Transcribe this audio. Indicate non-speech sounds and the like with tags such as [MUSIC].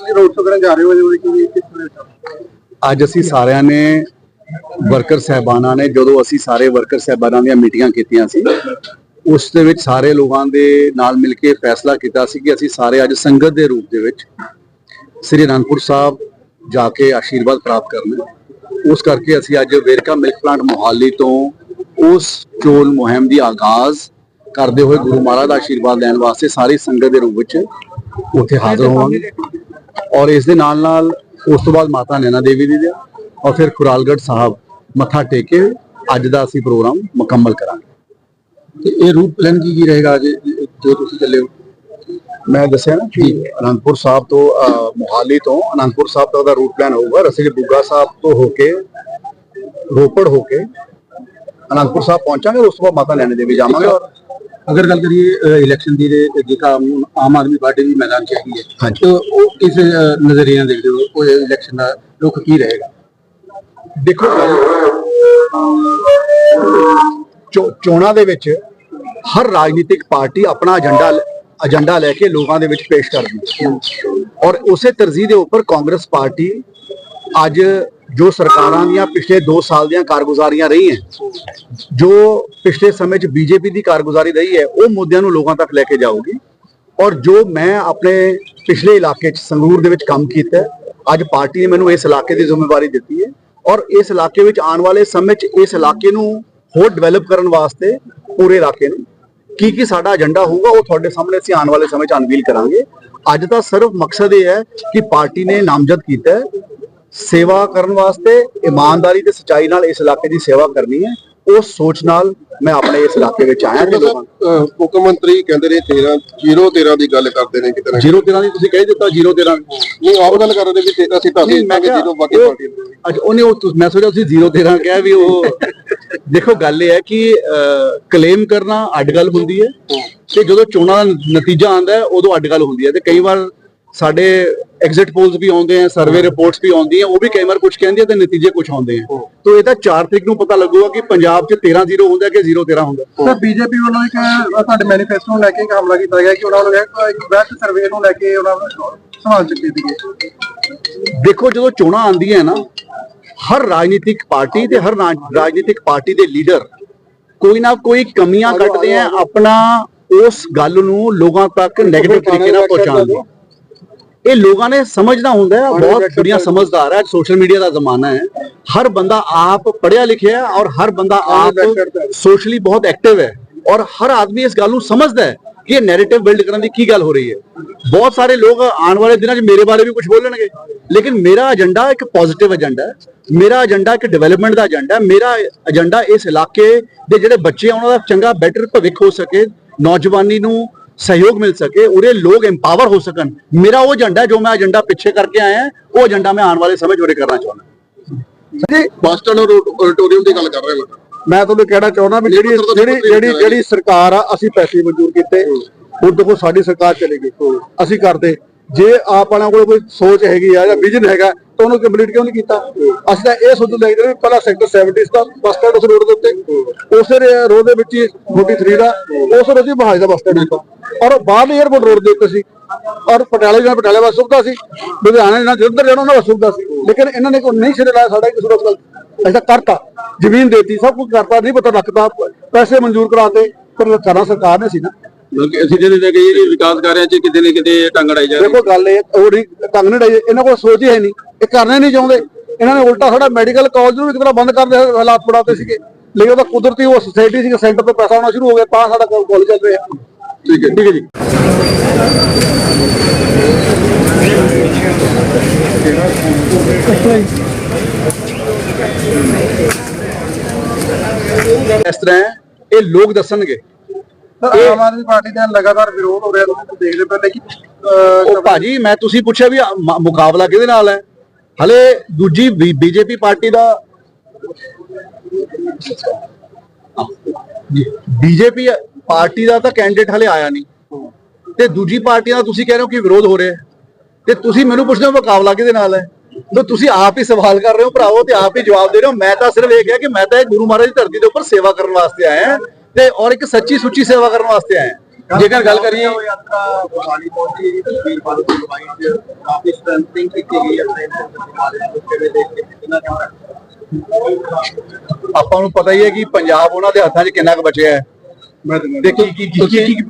Road show ਕਰਨ ਜਾ ਰਹੇ ਹੋ ਉਹਦੇ ਕੀ ਕਿਸ ਤਰ੍ਹਾਂ ਅੱਜ ਅਸੀਂ ਸਾਰਿਆਂ ਨੇ ਵਰਕਰ ਸਹਿਬਾਨਾਂ ਨੇ, ਜਦੋਂ ਅਸੀਂ ਸਾਰੇ ਵਰਕਰ ਸਹਿਬਾਨਾਂ ਦੀਆਂ ਮੀਟਿੰਗਾਂ ਕੀਤੀਆਂ ਸੀ, ਉਸ ਦੇ ਵਿੱਚ ਸਾਰੇ ਲੋਕਾਂ ਦੇ ਨਾਲ ਮਿਲ ਕੇ ਫੈਸਲਾ ਕੀਤਾ ਸੀ ਕਿ ਅਸੀਂ ਸਾਰੇ ਅੱਜ ਸੰਗਤ ਦੇ ਰੂਪ ਦੇ ਵਿੱਚ ਸ੍ਰੀ ਅਨੰਦਪੁਰ ਸਾਹਿਬ ਜਾ ਕੇ ਆਸ਼ੀਰਵਾਦ ਪ੍ਰਾਪਤ ਕਰਨਾ। ਉਸ ਕਰਕੇ ਅਸੀਂ ਅੱਜ ਵੇਰਕਾ ਮਿਲਕ ਪਲਾਂਟ ਮੋਹਾਲੀ ਤੋਂ ਉਸ ਚੋਲ ਮੁਹਿੰਮ ਦੀ ਆਗਾਜ਼ ਕਰਦੇ ਹੋਏ ਗੁਰੂ ਮਹਾਰਾਜ ਦਾ ਆਸ਼ੀਰਵਾਦ ਲੈਣ ਵਾਸਤੇ ਸਾਰੀ ਸੰਗਤ ਦੇ ਰੂਪ ਵਿੱਚ ਉੱਥੇ ਹਾਜ਼ਰ ਹੋਵਾਂਗੇ। ਔਰ ਇਸ ਦੇ ਨਾਲ ਨਾਲ ਉਸ ਤੋਂ ਬਾਅਦ ਮਾਤਾ ਨੈਣਾ ਦੇਵੀ ਦੀ ਦਾ ਔਰ ਫਿਰ ਖੁਰਾਲਗੜ੍ਹ ਸਾਹਿਬ ਮੱਥਾ ਟੇਕ ਕੇ ਅੱਜ ਦਾ ਅਸੀਂ ਪ੍ਰੋਗਰਾਮ ਮੁਕੰਮਲ ਕਰਾਂਗੇ। ਤੇ ਇਹ ਰੂਟ ਪਲਾਨ ਕੀ ਕੀ ਰਹੇਗਾ ਜੇ ਜੋ ਤੁਸੀਂ ਚੱਲੇ ਹੋ? ਮੈਂ ਦੱਸਿਆ ਨਾ ਕਿ ਅਨੰਦਪੁਰ ਸਾਹਿਬ ਤੋਂ ਮੋਹਾਲੀ ਤੋਂ ਅਨੰਦਪੁਰ ਸਾਹਿਬ ਤੱਕ ਦਾ ਰੂਟ ਪਲਾਨ ਹੋਊਗਾ। ਅਸੀਂ ਬੁੱਗਾ ਸਾਹਿਬ ਤੋਂ ਹੋ ਕੇ ਰੋਪੜ ਹੋ ਕੇ ਅਨੰਦਪੁਰ ਸਾਹਿਬ ਪਹੁੰਚਾਂਗੇ ਉਸ ਤੋਂ ਬਾਅਦ ਮਾਤਾ ਨੈਣਾ ਦੇਵੀ ਜਾਵਾਂਗੇ। ਔਰ ਅਗਰ ਗੱਲ ਕਰੀਏ ਇਲੈਕਸ਼ਨ ਦੀ ਜਿਹੜਾ ਆਮ ਆਦਮੀ ਪਾਰਟੀ ਵੀ ਮੈਦਾਨ 'ਚ ਹੈਗੀ ਹੈ। ਤੇ ਉਹ ਕਿਸ ਨਜ਼ਰੀਏ ਨਾਲ ਦੇਖਦੇ ਹੋ? ਉਹ ਇਲੈਕਸ਼ਨ ਦਾ ਰੁਖ ਕੀ ਰਹੇਗਾ? ਦੇਖੋ ਚੋਣਾਂ ਦੇ ਵਿੱਚ ਹਰ ਰਾਜਨੀਤਿਕ ਪਾਰਟੀ ਆਪਣਾ ਏਜੰਡਾ ਏਜੰਡਾ ਲੈ ਕੇ ਲੋਕਾਂ ਦੇ ਵਿੱਚ ਪੇਸ਼ ਕਰਦੀ ਹੈ। ਔਰ ਉਸੇ ਤਰਜੀਹ ਦੇ ਉੱਪਰ ਕਾਂਗਰਸ ਪਾਰਟੀ ਅੱਜ ਜੋ ਸਰਕਾਰਾਂ ਦੀਆਂ ਪਿਛਲੇ 2 ਸਾਲ ਦੀਆਂ ਕਾਰਗੁਜ਼ਾਰੀਆਂ ਰਹੀਆਂ ਜੋ ਪਿਛਲੇ ਸਮੇਂ 'ਚ ਬੀਜੇਪੀ ਦੀ ਕਾਰਗੁਜ਼ਾਰੀ ਰਹੀ ਹੈ, ਉਹ ਮੁੱਦਿਆਂ ਨੂੰ ਲੋਕਾਂ ਤੱਕ ਲੈ ਕੇ ਜਾਊਗੀ। ਔਰ ਜੋ ਮੈਂ ਆਪਣੇ ਪਿਛਲੇ ਇਲਾਕੇ 'ਚ ਸੰਗਰੂਰ ਦੇ ਵਿੱਚ ਕੰਮ ਕੀਤਾ ਅੱਜ ਪਾਰਟੀ ਨੇ ਮੈਨੂੰ ਇਸ ਇਲਾਕੇ ਦੀ ਜ਼ਿੰਮੇਵਾਰੀ ਦਿੱਤੀ ਹੈ ਔਰ ਇਸ ਇਲਾਕੇ ਵਿੱਚ ਆਉਣ ਵਾਲੇ ਸਮੇਂ 'ਚ ਇਸ ਇਲਾਕੇ ਨੂੰ ਹੋਰ ਡਿਵੈਲਪ ਕਰਨ ਵਾਸਤੇ ਪੂਰੇ ਇਲਾਕੇ ਨੂੰ ਕੀ ਕੀ ਸਾਡਾ ਏਜੰਡਾ ਹੋਊਗਾ, ਉਹ ਤੁਹਾਡੇ ਸਾਹਮਣੇ ਅਸੀਂ ਆਉਣ ਵਾਲੇ ਸਮੇਂ 'ਚ ਅਨਵੀਲ ਕਰਾਂਗੇ। ਅੱਜ ਦਾ ਸਿਰਫ ਮਕਸਦ ਇਹ ਹੈ ਕਿ ਪਾਰਟੀ ਨੇ ਨਾਮਜ਼ਦ ਕੀਤਾ ਸੇਵਾ ਕਰਨ ਵਾਸਤੇ ਇਮਾਨਦਾਰੀ ਤੇ ਸਚਾਈ ਨਾਲ ਇਸ ਇਲਾਕੇ ਦੀ ਸੇਵਾ ਕਰਨੀ ਹੈ। ਉਸ ਸੋਚ ਨਾਲ ਮੈਂ ਆਪਣੇ ਇਸ ਇਲਾਕੇ ਵਿੱਚ ਆਇਆ ਲੋਕਾਂ ਮੁੱਖ ਮੰਤਰੀ ਕਹਿੰਦੇ ਨੇ 13 0 13 ਦੀ ਗੱਲ ਕਰਦੇ ਨੇ ਕਿਤੇ ਨਾ ਜ਼ੀਰੋ 13 ਦੀ ਤੁਸੀਂ ਕਹਿ ਦਿੱਤਾ ਜ਼ੀਰੋ 13 ਨਹੀਂ ਆਪ ਗੱਲ ਕਰ ਰਹੇ ਨੇ ਵੀ ਤੇ- ਅਸੀਂ ਤਾਂ ਮੈਂ ਕਿਹਾ ਜਦੋਂ ਬਾਕੀ ਪਾਰਟੀ। ਅੱਜ ਉਹਨੇ ਉਹ ਮੈਂ ਸੋਚਿਆ ਤੁਸੀਂ 0 13 ਕਿਹਾ ਵੀ ਉਹ [LAUGHS] ਦੇਖੋ ਗੱਲ ਇਹ ਹੈ ਕਿ ਕਲੇਮ ਕਰਨਾ ਅੱਡ ਗੱਲ ਹੁੰਦੀ ਹੈ ਤੇ ਜਦੋਂ ਚੋਣਾਂ ਦਾ ਨਤੀਜਾ ਆਉਂਦਾ ਹੈ ਉਦੋਂ ਅੱਡ ਗੱਲ ਹੁੰਦੀ ਹੈ ਤੇ ਕਈ ਵਾਰ ਸਾਡੇ ਐਗਜ਼ਿਟ ਪੋਲਸ ਵੀ ਆਉਂਦੇ ਆ ਸਰਵੇ ਰਿਪੋਰਟਸ ਵੀ ਆਉਂਦੀਆਂ ਉਹ ਵੀ ਕਈ ਵਾਰ ਕੁਝ ਕਹਿੰਦੀਆਂ ਤੇ ਨਤੀਜੇ ਕੁਝ ਆਉਂਦੇ ਆ। ਤੋਂ ਇਹ ਤਾਂ 4 ਤਰੀਕ ਨੂੰ ਪਤਾ ਲੱਗੂਗਾ ਕਿ ਪੰਜਾਬ 'ਚ 13 0 ਹੁੰਦਾ ਕਿ 0 13 ਹੁੰਦਾ। ਸਰ ਬੀਜੇਪੀ ਵੱਲੋਂ ਇੱਕ ਤੁਹਾਡੇ ਮੈਨੀਫੈਸਟੋ ਨੂੰ ਲੈ ਕੇ ਇੱਕ ਹਮਲਾ ਕੀਤਾ ਗਿਆ ਕਿ ਉਹਨਾਂ ਨੂੰ ਇੱਕ ਵੈਸਟ ਸਰਵੇ ਨੂੰ ਲੈ ਕੇ ਉਹਨਾਂ ਨੂੰ ਸਵਾਲ ਚੁੱਕੇ ਸੀਗੇ। ਦੇਖੋ ਜਦੋਂ ਚੋਣਾਂ ਆਉਂਦੀਆਂ ਨਾ ਹਰ ਰਾਜਨੀਤਿਕ ਪਾਰਟੀ ਤੇ ਹਰ ਰਾਜ- ਰਾਜਨੀਤਿਕ ਪਾਰਟੀ ਦੇ ਲੀਡਰ ਕੋਈ ਨਾ ਕੋਈ ਕਮੀਆਂ ਕੱਢਦੇ ਆ ਆਪਣਾ ਉਸ ਗੱਲ ਨੂੰ ਲੋਕਾਂ ਤੱਕ ਨੈਗੇਟਿਵ ਤਰੀਕੇ ਨਾਲ ਪਹੁੰਚਾਉਣ ਦੀ। ਇਹ ਲੋਕਾਂ ਨੇ ਸਮਝਣਾ ਹੁੰਦਾ ਹੈ ਬਹੁਤ ਦੁਨੀਆ ਸਮਝਦਾਰ ਹੈ ਸੋਸ਼ਲ ਮੀਡੀਆ ਦਾ ਜ਼ਮਾਨਾ ਹੈ। ਹਰ ਬੰਦਾ ਆਪ ਪੜ੍ਹਿਆ ਲਿਖਿਆ ਹੈ ਔਰ ਹਰ ਬੰਦਾ ਆਪ ਸੋਸ਼ਲੀ ਬਹੁਤ ਐਕਟਿਵ ਹੈ ਔਰ ਹਰ ਆਦਮੀ ਇਸ ਗੱਲ ਨੂੰ ਸਮਝਦਾ ਹੈ ਕਿ ਇਹ ਨੈਰੇਟਿਵ ਬਿਲਡ ਕਰਨ ਦੀ ਕੀ ਗੱਲ ਹੋ ਰਹੀ ਹੈ। ਬਹੁਤ ਸਾਰੇ ਲੋਕ ਆਉਣ ਵਾਲੇ ਦਿਨਾਂ 'ਚ ਮੇਰੇ ਬਾਰੇ ਵੀ ਕੁਝ ਬੋਲਣਗੇ ਲੇਕਿਨ ਮੇਰਾ ਏਜੰਡਾ ਇੱਕ ਪੋਜ਼ਿਟਿਵ ਏਜੰਡਾ ਹੈ। ਮੇਰਾ ਏਜੰਡਾ ਇੱਕ ਡਿਵੈਲਪਮੈਂਟ ਦਾ ਏਜੰਡਾ ਹੈ। ਮੇਰਾ ਏਜੰਡਾ ਇਸ ਇਲਾਕੇ ਦੇ ਜਿਹੜੇ ਬੱਚੇ ਆ ਉਹਨਾਂ ਦਾ ਚੰਗਾ ਬੈਟਰ ਭਵਿੱਖ ਹੋ ਸਕੇ ਨੌਜਵਾਨੀ ਨੂੰ ਸਹਿਯੋਗ ਮਿਲ ਸਕੇ ਉਰੇ ਲੋਕ ਐਮਪਾਵਰ ਹੋ ਸਕਣ। ਮੇਰਾ ਉਹ ਏਜੰਡਾ ਜੋ ਮੈਂ ਏਜੰਡਾ ਪਿੱਛੇ ਕਰਕੇ ਆਇਆ ਉਹ ਏਜੰਡਾ ਮੈਂ ਆਉਣ ਵਾਲੇ ਸਮੇਂ 'ਚ ਉਰੇ ਕਰਨਾ ਚਾਹੁੰਦਾ। ਜੀ ਬੱਸ ਸਟੈਂਡ ਆਡੀਟੋਰੀਅਮ ਦੀ ਗੱਲ ਕਰ ਰਹੇ ਹਾਂ ਮੈਂ ਤੁਹਾਨੂੰ ਕਹਿਣਾ ਚਾਹੁੰਦਾ ਵੀ ਜਿਹੜੀ ਜਿਹੜੀ ਜਿਹੜੀ ਜਿਹੜੀ ਸਰਕਾਰ ਆ ਅਸੀਂ ਪੈਸੇ ਮਨਜ਼ੂਰ ਕੀਤੇ। ਹੁਣ ਦੇਖੋ ਸਾਡੀ ਸਰਕਾਰ ਚਲੇਗੀ ਅਸੀਂ ਕਰਦੇ। ਜੇ ਆਪ ਵਾਲਿਆਂ ਕੋਲ ਕੋਈ ਸੋਚ ਹੈਗੀ ਆ ਜਾਂ ਵਿਜ਼ਨ ਹੈਗਾ ਤਾਂ ਉਹਨੂੰ ਕੰਪਲੀਟ ਕਿਉਂ ਨਹੀਂ ਕੀਤਾ? ਅਸੀਂ ਤਾਂ ਇਹ ਸੋਚ ਦੇਖਦੇ ਵੀ ਪਹਿਲਾਂ ਸੈਕਟਰ 70 ਦਾ ਬੱਸ ਸਟੈਂਡ ਉਸ ਰੋਡ ਦੇ ਉੱਤੇ। ਉਸੇ ਰੋਡ ਦੇ ਵਿੱਚ ਹੀ 43 ਦਾ ਉਸ ਰੋਡ ਦੀ ਬਹਾਜ ਦਾ ਬੱਸ ਸਟੈਂਡ ਹੁੰਦਾ ਔਰ ਬਾਹਰ ਏਅਰਪੋਰਟ ਰੋਡ ਦੇ ਉੱਤੇ ਸੀ। ਔਰ ਪਟਿਆਲੇ ਜਾਂ ਪਟਿਆਲੇ ਵਾਸਤੇ ਸੁਵਿਧਾ ਸੀ ਲੁਧਿਆਣੇ ਨਾਲ ਜਿੱਧਰ ਜਾਣਾ ਉਹਨਾਂ ਵਾਸਤੇ ਸੁਵਿਧਾ ਸੀ। ਲੇਕਿਨ ਇਹਨਾਂ ਨੇ ਕੋਈ ਨਹੀਂ ਸਿਰੇ ਲਾਇਆ ਸਾਡਾ ਕਿਸੇ ਨੂੰ ਗੱਲ। ਐਸਾ ਕਰਤਾ ਜ਼ਮੀਨ ਦੇਤੀ ਸਭ ਕੁਝ ਕਰਤਾ ਨਹੀਂ ਪਤਾ ਰੱਖਤਾ ਪੈਸੇ ਮਨਜ਼ੂਰ ਕਰਾਤੇ ਪਰ ਕਰਨਾ ਸਰਕਾਰ ਨੇ ਸੀ ਨਾ। ਬਲਕਿ ਅਸੀਂ ਜਿਹੜੇ ਲੈ ਕੇ ਵਿਕਾਸ ਕਾਰਿਆਂ 'ਚ ਕਿਤੇ ਨਾ ਕਿਤੇ ਢੰਗ ਅੜਾਈ ਜਾ ਦੇਖੋ ਗੱਲ ਇਹ ਉਹ ਨਹੀਂ ਡਾਈ ਇਹਨਾਂ ਕੋਲ ਸੋਚ ਹੀ ਹੈ ਨਹੀਂ। ਇਹ ਕਰਨਾ ਨਹੀਂ ਚਾਹੁੰਦੇ। ਇਹਨਾਂ ਨੇ ਉਲਟਾ ਸਾਡਾ ਮੈਡੀਕਲ ਕਾਲਜ ਨੂੰ ਇੱਕ ਤਰ੍ਹਾਂ ਬੰਦ ਕਰ ਦੇ ਹਾਲਾਤ ਬਣਾਤੇ ਸੀਗੇ। ਲੇਕਿਨ ਉਹਦਾ ਕੁਦਰਤੀ ਉਹ ਸੋਸਾਇਟੀ ਸੀ ਸੈਂਟਰ ਤੋਂ ਪੈਸਾ ਆਉਣਾ ਸ਼ੁਰੂ ਹੋ ਗਿਆ ਤਾਂ ਸਾਡਾ ਕਾਲਜ ਚੱਲ ਰਿਹਾ। ਠੀਕ ਹੈ ਠੀਕ ਹੈ ਜੀ। ਇਸ ਤਰ੍ਹਾਂ ਇਹ ਲੋਕ ਦੱਸਣਗੇ। ਆਮ ਆਦਮੀ ਪਾਰਟੀ ਦਾ ਲਗਾਤਾਰ ਵਿਰੋਧ ਹੋ ਰਿਹਾ ਤੁਸੀਂ ਦੇਖਦੇ ਪਏ ਲੇਕਿਨ ਉਹ ਭਾਜੀ ਮੈਂ ਤੁਸੀਂ ਪੁੱਛਿਆ ਵੀ ਮੁਕਾਬਲਾ ਕਿਹਦੇ ਨਾਲ ਹੈ? ਹਲੇ ਦੂਜੀ ਬੀਜੇਪੀ ਪਾਰਟੀ ਦਾ ਬੀਜੇਪੀ ਪਾਰਟੀ ਦਾ ਤਾਂ ਕੈਂਡੀਡੇਟ ਹਲੇ ਆਇਆ ਨਹੀਂ। ਤੇ ਦੂਜੀ ਪਾਰਟੀਆਂ ਦਾ ਤੁਸੀਂ ਕਹਿ ਰਹੇ ਹੋ ਕਿ ਵਿਰੋਧ ਹੋ ਰਿਹਾ ਹੈ ਤੇ ਤੁਸੀਂ ਮੈਨੂੰ ਪੁੱਛਦੇ ਹੋ ਮੁਕਾਬਲਾ ਕਿਹਦੇ ਨਾਲ ਹੈ? ਤਾਂ ਤੁਸੀਂ ਆਪ ਹੀ ਸਵਾਲ ਕਰ ਰਹੇ ਹੋ ਭਰਾਵੋ ਤੇ ਆਪ ਹੀ ਜਵਾਬ ਦੇ ਰਹੇ ਹੋ। ਮੈਂ ਤਾਂ ਸਿਰਫ ਇਹ ਕਿਹਾ ਕਿ ਮੈਂ ਤਾਂ ਇਹ ਗੁਰੂ ਮਹਾਰਾਜ ਦੀ ਧਰਤੀ ਦੇ ਉੱਪਰ ਸੇਵਾ ਕਰਨ ਵਾਸਤੇ ਆਇਆ ਹਾਂ ਤੇ ਔਰ ਇੱਕ ਸੱਚੀ ਸੁੱਚੀ ਸੇਵਾ ਕਰਨ ਵਾਸਤੇ ਆਇਆ ਜੇਕਰ ਗੱਲ ਕਰੀਏ ਯਾਤਰਾ ਬਹਾਲੀ ਪਹੁੰਚੀ ਜੀ ਤਸਵੀਰ ਬਾਦਲ ਦੀ ਅਗਵਾਈ ਚ ਕਾਫੀ ਸਟ੍ਰੈਂਥਿੰਗ ਕੀਤੀ ਗਈ ਹੈ ਆਪਣੇ ਸਮਾਜ ਨੂੰ ਕਿਵੇਂ ਦੇਖ ਕੇ ਕਿੰਨਾ ਚਾਹੁੰਦਾ ਆਪਾਂ ਨੂੰ ਪਤਾ ਹੀ ਹੈ ਕਿ ਪੰਜਾਬ ਉਹਨਾਂ ਦੇ ਹੱਥਾਂ 'ਚ ਕਿੰਨਾ ਕੁ ਬਚਿਆ ਹੈ। ਕੀ ਕੀ ਕੀ